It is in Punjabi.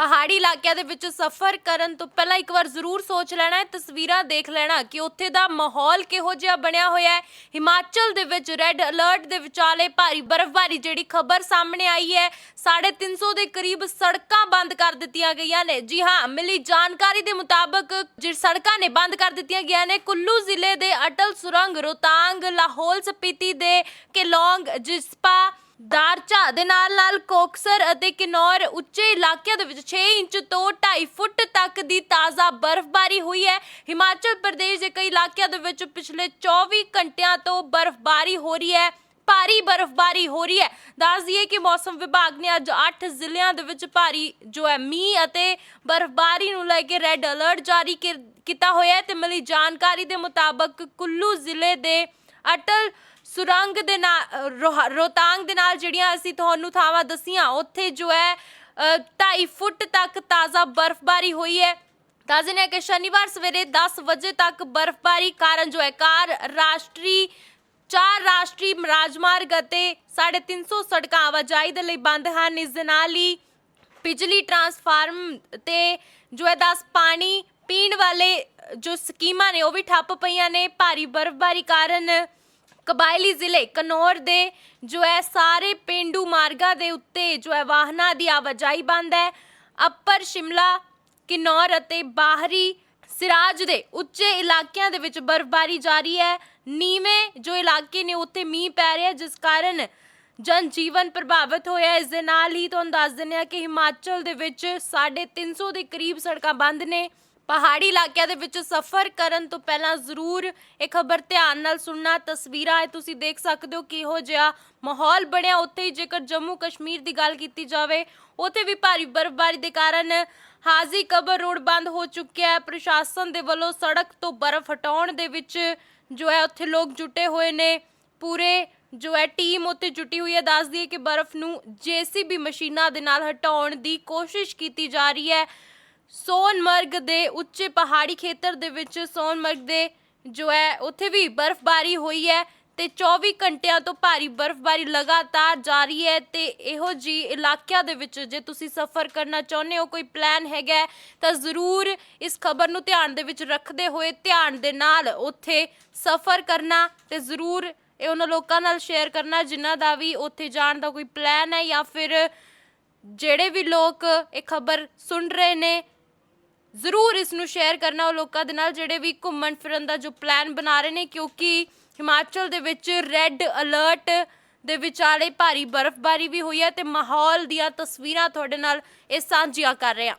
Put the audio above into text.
ਪਹਾੜੀ ਇਲਾਕਿਆਂ ਦੇ ਵਿੱਚ ਸਫ਼ਰ ਕਰਨ ਤੋਂ ਪਹਿਲਾਂ ਇੱਕ ਵਾਰ ਜ਼ਰੂਰ ਸੋਚ ਲੈਣਾ ਹੈ, ਤਸਵੀਰਾਂ ਦੇਖ ਲੈਣਾ ਕਿ ਉੱਥੇ ਦਾ ਮਾਹੌਲ ਕਿਹੋ ਜਿਹਾ ਬਣਿਆ ਹੋਇਆ ਹੈ। ਹਿਮਾਚਲ ਦੇ ਵਿੱਚ ਰੈੱਡ ਅਲਰਟ ਦੇ ਵਿਚਾਲੇ ਭਾਰੀ ਬਰਫ਼ਬਾਰੀ ਜਿਹੜੀ ਖਬਰ ਸਾਹਮਣੇ ਆਈ ਹੈ। 350 ਦੇ ਕਰੀਬ ਸੜਕਾਂ ਬੰਦ ਕਰ ਦਿੱਤੀਆਂ ਗਈਆਂ ਨੇ। ਜੀ ਹਾਂ, ਮਿਲੀ ਜਾਣਕਾਰੀ ਦੇ ਮੁਤਾਬਕ ਜਿਹੜੀ ਸੜਕਾਂ ਨੇ ਬੰਦ ਕਰ ਦਿੱਤੀਆਂ ਗਈਆਂ ਨੇ। ਕੁੱਲੂ ਜ਼ਿਲ੍ਹੇ ਦੇ ਅਟਲ ਸੁਰੰਗ ਰੋਤਾਂਗ ਲਾਹੌਲ ਸਪੀਤੀ ਦੇ ਕਿਲੌਂਗ, ਜਿਸਪਾ ਦਾਰਚਾ ਦੇ ਨਾਲ ਨਾਲ ਕੋਕਸਰ ਅਤੇ ਕਿਨੌਰ ਉੱਚੇ ਇਲਾਕਿਆਂ ਦੇ ਵਿੱਚ 6 ਇੰਚ ਤੋਂ 2.5 ਫੁੱਟ ਤੱਕ ਦੀ ਤਾਜ਼ਾ ਬਰਫ਼ਬਾਰੀ ਹੋਈ ਹੈ। ਹਿਮਾਚਲ ਪ੍ਰਦੇਸ਼ ਦੇ ਕਈ ਇਲਾਕਿਆਂ ਦੇ ਵਿੱਚ ਪਿਛਲੇ 24 ਘੰਟਿਆਂ ਤੋਂ ਬਰਫ਼ਬਾਰੀ ਹੋ ਰਹੀ ਹੈ। ਭਾਰੀ ਬਰਫ਼ਬਾਰੀ ਹੋ ਰਹੀ ਹੈ। ਦੱਸ ਦਈਏ ਕਿ ਮੌਸਮ ਵਿਭਾਗ ਨੇ ਅੱਜ 8 ਜ਼ਿਲ੍ਹਿਆਂ ਦੇ ਵਿੱਚ ਭਾਰੀ ਜੋ ਹੈ ਮੀਂਹ ਅਤੇ ਬਰਫ਼ਬਾਰੀ ਨੂੰ ਲੈ ਕੇ ਰੈੱਡ ਅਲਰਟ ਜਾਰੀ ਕੀ- ਕੀਤਾ ਹੋਇਆ ਹੈ ਤੇ ਮਿਲੀ ਜਾਣਕਾਰੀ ਦੇ ਮੁਤਾਬਕ ਕੁੱਲੂ ਜ਼ਿਲ੍ਹੇ ਦੇ ਅਟਲ ਸੁਰੰਗ ਦੇ ਨਾਲ ਰੋਹ- ਰੋਹਤਾਂਗ ਦੇ ਨਾਲ ਜਿਹੜੀਆਂ ਅਸੀਂ ਤੁਹਾਨੂੰ ਥਾਵਾਂ ਦਸੀਆਂ, ਉੱਥੇ ਜੋ ਹੈ 2.5 ਫੁੱਟ ਤੱਕ ਤਾਜ਼ਾ ਬਰਫ਼ਬਾਰੀ ਹੋਈ ਹੈ। ਤਾਜ਼ੇ ਨੇ ਕਿ ਸ਼ਨੀਵਾਰ ਸਵੇਰੇ 10 ਵਜੇ ਤੱਕ ਬਰਫ਼ਬਾਰੀ ਕਾਰਨ ਜੋ ਹੈ, ਕਾਰ ਰਾਸ਼ਟਰੀ, ਚਾਰ ਰਾਸ਼ਟਰੀ ਰਾਜਮਾਰਗ ਅਤੇ 350 ਸੜਕਾਂ ਆਵਾਜਾਈ ਦੇ ਲਈ ਬੰਦ ਹਨ। ਇਸ ਦੇ ਨਾਲ ਹੀ ਬਿਜਲੀ ਟਰਾਂਸਫਾਰਮ ਤੇ ਜੋ ਹੈ 10 ਪਾਣੀ ਪੀਣ ਵਾਲੇ ਜੋ ਸਕੀਮਾਂ ਨੇ, ਉਹ ਵੀ ਠੱਪ ਪਈਆਂ ਨੇ। ਭਾਰੀ ਬਰਫ਼ਬਾਰੀ ਕਾਰਨ ਕਬਾਇਲੀ ਜ਼ਿਲ੍ਹੇ ਕਨੌਰ ਦੇ ਜੋ ਹੈ ਸਾਰੇ ਪਿੰਡੂ ਮਾਰਗਾਂ ਦੇ ਉੱਤੇ ਜੋ ਹੈ ਵਾਹਨਾਂ ਦੀ ਆਵਾਜਾਈ ਬੰਦ ਹੈ। ਅੱਪਰ ਸ਼ਿਮਲਾ, ਕਿਨੌਰ ਅਤੇ ਬਾਹਰੀ ਸਿਰਾਜ ਦੇ ਉੱਚੇ ਇਲਾਕਿਆਂ ਦੇ ਵਿੱਚ ਬਰਫ਼ਬਾਰੀ ਜਾਰੀ ਹੈ। ਨੀਵੇਂ ਜੋ ਇਲਾਕੇ ਨੇ ਉੱਥੇ ਮੀਂਹ ਪੈ ਰਿਹਾ ਜਿਸ ਕਾਰਨ ਜਨ ਜੀਵਨ ਪ੍ਰਭਾਵਿਤ ਹੋਇਆ ਇਸ ਦੇ ਨਾਲ ਹੀ ਤੁਹਾਨੂੰ ਦੱਸ ਦਿੰਦੇ ਹਾਂ ਕਿ ਹਿਮਾਚਲ ਦੇ ਵਿੱਚ 350 ਦੇ ਕਰੀਬ ਸੜਕਾਂ ਬੰਦ ਨੇ। ਪਹਾੜੀ ਇਲਾਕਿਆਂ ਦੇ ਵਿੱਚ ਸਫ਼ਰ ਕਰਨ ਤੋਂ ਪਹਿਲਾਂ ਜ਼ਰੂਰ ਇਹ ਖਬਰ ਧਿਆਨ ਨਾਲ ਸੁਣਨਾ, ਤਸਵੀਰਾਂ ਇਹ ਤੁਸੀਂ ਦੇਖ ਸਕਦੇ ਹੋ ਕਿਹੋ ਜਿਹਾ ਮਾਹੌਲ ਬਣਿਆ। ਉੱਥੇ ਹੀ ਜੇਕਰ ਜੰਮੂ ਕਸ਼ਮੀਰ ਦੀ ਗੱਲ ਕੀਤੀ ਜਾਵੇ, ਉੱਥੇ ਵੀ ਭਾਰੀ ਬਰਫ਼ਬਾਰੀ ਦੇ ਕਾਰਨ ਹਾਜ਼ੀ ਕਬਰ ਰੋਡ ਬੰਦ ਹੋ ਚੁੱਕਿਆ ਹੈ। ਪ੍ਰਸ਼ਾਸਨ ਦੇ ਵੱਲੋਂ ਸੜਕ ਤੋਂ ਬਰਫ਼ ਹਟਾਉਣ ਦੇ ਵਿੱਚ ਜੋ ਹੈ, ਉੱਥੇ ਲੋਕ ਜੁਟੇ ਹੋਏ ਨੇ। ਪੂਰੇ ਜੋ ਹੈ, ਟੀਮ ਉੱਤੇ ਜੁਟੀ ਹੋਈ ਹੈ। ਦੱਸਦੀ ਹੈ ਕਿ ਬਰਫ਼ ਨੂੰ ਜੀਸੀਬੀ ਮਸ਼ੀਨਾਂ ਦੇ ਨਾਲ ਹਟਾਉਣ ਦੀ ਕੋਸ਼ਿਸ਼ ਕੀਤੀ ਜਾ ਰਹੀ ਹੈ। ਸੋਨਮਰਗ ਦੇ ਉੱਚੇ ਪਹਾੜੀ ਖੇਤਰ ਦੇ ਵਿੱਚ, ਸੋਨਮਰਗ ਦੇ ਜੋ ਹੈ, ਉੱਥੇ ਵੀ ਬਰਫ਼ਬਾਰੀ ਹੋਈ ਹੈ ਤੇ 24 ਘੰਟਿਆਂ ਤੋਂ ਭਾਰੀ ਬਰਫ਼ਬਾਰੀ ਲਗਾਤਾਰ ਜਾਰੀ ਹੈ ਤੇ ਇਹੋ ਜੀ ਇਲਾਕਿਆਂ ਦੇ ਵਿੱਚ ਜੇ ਤੁਸੀਂ ਸਫ਼ਰ ਕਰਨਾ ਚਾਹੁੰਦੇ ਹੋ, ਕੋਈ ਪਲਾਨ ਹੈਗਾ ਤਾਂ ਜ਼ਰੂਰ ਇਸ ਖਬਰ ਨੂੰ ਧਿਆਨ ਦੇ ਵਿੱਚ ਰੱਖਦੇ ਹੋਏ, ਧਿਆਨ ਦੇ ਨਾਲ ਉੱਥੇ ਸਫ਼ਰ ਕਰਨਾ ਤੇ ਜ਼ਰੂਰ ਇਹ ਉਹਨਾਂ ਲੋਕਾਂ ਨਾਲ ਸ਼ੇਅਰ ਕਰਨਾ ਜਿਨ੍ਹਾਂ ਦਾ ਵੀ ਉੱਥੇ ਜਾਣ ਦਾ ਕੋਈ ਪਲਾਨ ਹੈ ਜਾਂ ਫਿਰ ਜਿਹੜੇ ਵੀ ਲੋਕ ਇਹ ਖਬਰ ਸੁਣ ਰਹੇ ਨੇ ਜ਼ਰੂਰ ਇਸ ਨੂੰ ਸ਼ੇਅਰ ਕਰਨਾ ਉਹ ਲੋਕਾਂ ਦੇ ਨਾਲ ਜਿਹੜੇ ਵੀ ਘੁੰਮਣ ਫਿਰਨ ਦਾ ਜੋ ਪਲਾਨ ਬਣਾ ਰਹੇ ਨੇ, ਕਿਉਂਕਿ ਹਿਮਾਚਲ ਦੇ ਵਿੱਚ ਰੈੱਡ ਅਲਰਟ ਦੇ ਵਿਚਾਲੇ ਭਾਰੀ ਬਰਫ਼ਬਾਰੀ ਵੀ ਹੋਈ ਹੈ ਤੇ ਮਾਹੌਲ ਦੀਆਂ ਤਸਵੀਰਾਂ ਤੁਹਾਡੇ ਨਾਲ ਇਹ ਸਾਂਝੀਆਂ ਕਰ ਰਹੇ ਹਾਂ।